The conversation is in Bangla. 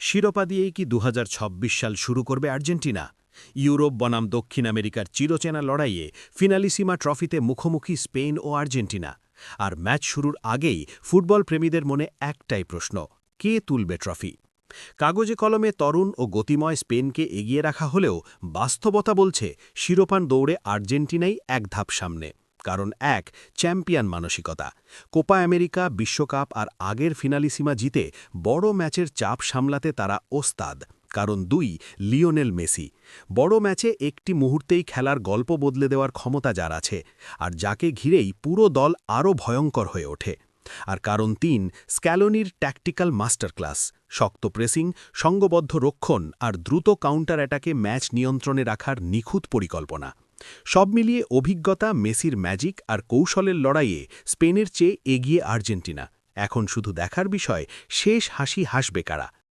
শিরোপা দিয়েই কি দু সাল শুরু করবে আর্জেন্টিনা? ইউরোপ বনাম দক্ষিণ আমেরিকার চিরচেনা লড়াইয়ে ফিনালিসিমা ট্রফিতে মুখোমুখি স্পেন ও আর্জেন্টিনা। আর ম্যাচ শুরুর আগেই ফুটবল প্রেমীদের মনে একটাই প্রশ্ন, কে তুলবে ট্রফি? কাগজে কলমে তরুণ ও গতিময় স্পেনকে এগিয়ে রাখা হলেও বাস্তবতা বলছে, শিরোপান দৌড়ে আর্জেন্টিনাই এক ধাপ সামনে। কারণ এক, চ্যাম্পিয়ন মানসিকতা। কোপা আমেরিকা, বিশ্বকাপ আর আগের ফিনালিসিমা জিতে বড় ম্যাচের চাপ সামলাতে তারা ওস্তাদ। কারণ দুই, লিওনেল মেসি। বড় ম্যাচে একটি মুহূর্তেই খেলার গল্প বদলে দেওয়ার ক্ষমতা যার আছে, আর যাকে ঘিরেই পুরো দল আরও ভয়ঙ্কর হয়ে ওঠে। আর কারণ তিন, স্ক্যালোনির ট্যাকটিক্যাল মাস্টার ক্লাস শক্ত প্রেসিং, সঙ্গবদ্ধ রক্ষণ আর দ্রুত কাউন্টার অ্যাটাকে ম্যাচ নিয়ন্ত্রণে রাখার নিখুঁত পরিকল্পনা। সব মিলিয়ে অভিজ্ঞতা, মেসির ম্যাজিক আর কৌশলের লড়াইয়ে স্পেনের চেয়ে এগিয়ে আর্জেন্টিনা। এখন শুধু দেখার বিষয়, শেষ হাসি হাসবে কারা?